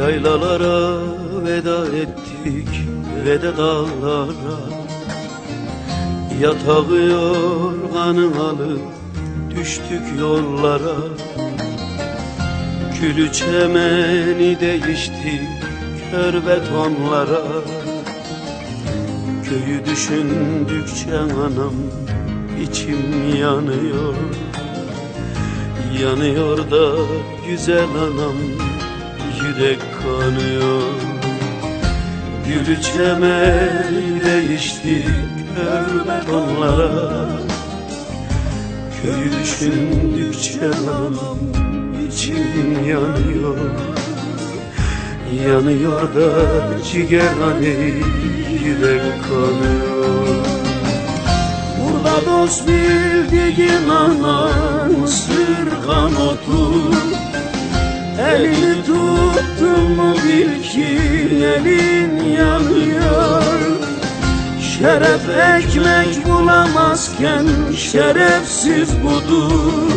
Yaylalara veda ettik ve de dağlara. Yatağı yorganı alıp düştük yollara. Külü çemeni değiştik kör betonlara. Köyü düşündükçe anam içim yanıyor. Yanıyor da güzel anam yürek kanıyor. Gülü çemeni değişti. Kör betonlara Köyü düşündükçe anam içim yanıyor. Yanıyor da ciğer hani yürek kanıyor. Burada dost bildiğin anan sırgan otur. Elini mu bil ki elin yanıyor. Şeref ekmek bulamazken şerefsiz budur.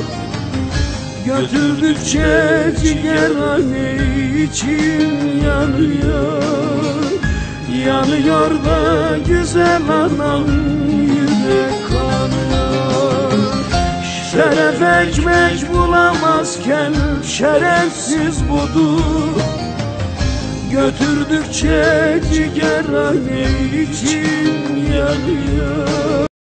Götürdükçe ciğerhane için yanıyor. Yanıyor da güzel anam yürek kanıyor. Şeref ekmek bulamazken şerefsiz budur Götürdükçe ciğerhane için. yanıyor